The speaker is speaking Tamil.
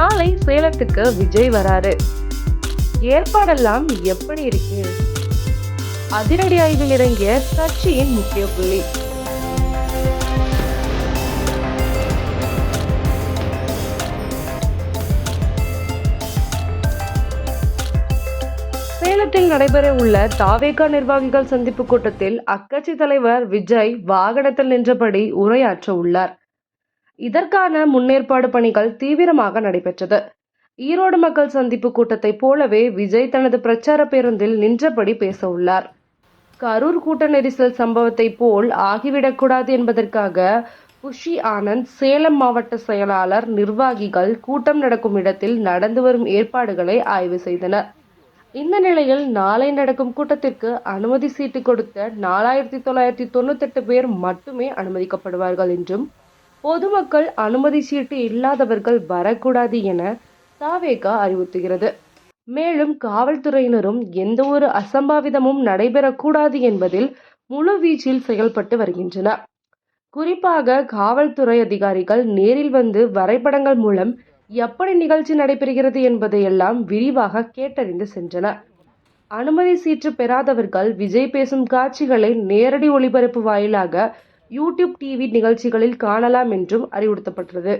நாளை சேலத்துக்கு விஜய் வராரு. ஏற்பாடெல்லாம் எப்படி இருக்கு? அதிரடி ஆய்வில் இறங்கிய கட்சியின் முக்கிய புள்ளி. சேலத்தில் நடைபெற உள்ள தாவேகா நிர்வாகிகள் சந்திப்பு கூட்டத்தில் அக்கட்சி தலைவர் விஜய் வாகனத்தில் நின்றபடி உரையாற்ற உள்ளார். இதற்கான முன்னேற்பாடு பணிகள் தீவிரமாக நடைபெற்றது. ஈரோடு மக்கள் சந்திப்பு கூட்டத்தை போலவே விஜய் தனது பிரச்சார பேருந்தில் நின்றபடி பேச உள்ளார். கரூர் கூட்ட நெரிசல் சம்பவத்தை போல் ஆகிவிடக்கூடாது என்பதற்காக புஷி ஆனந்த் சேலம் மாவட்ட செயலாளர் நிர்வாகிகள் கூட்டம் நடக்கும் இடத்தில் நடந்து வரும் ஏற்பாடுகளை ஆய்வு செய்தனர். இந்த நிலையில் நாளை நடக்கும் கூட்டத்திற்கு அனுமதி சீட்டு கொடுத்த நாலாயிரத்தி தொள்ளாயிரத்தி தொண்ணூத்தெட்டு பேர் மட்டுமே அனுமதிக்கப்படுவார்கள் என்றும் பொதுமக்கள் அனுமதி சீட்டு இல்லாதவர்கள் வரக்கூடாது என தாவேகா அறிவுறுத்துகிறது. மேலும் காவல்துறையினரும் எந்த ஒரு அசம்பாவிதமும் நடைபெறக்கூடாது என்பதில் முழு வீச்சில் செயல்பட்டு வருகின்றனர். குறிப்பாக காவல்துறை அதிகாரிகள் நேரில் வந்து வரைபடங்கள் மூலம் எப்படி நிகழ்ச்சி நடைபெறுகிறது என்பதையெல்லாம் விரிவாக கேட்டறிந்து சென்றனர். அனுமதி சீற்று பெறாதவர்கள் விஜய் பேசும் காட்சிகளை நேரடி ஒளிபரப்பு வாயிலாக யூடியூப் டிவி நிகழ்ச்சிகளில் காணலாம் என்றும் அறிவுறுத்தப்பட்டது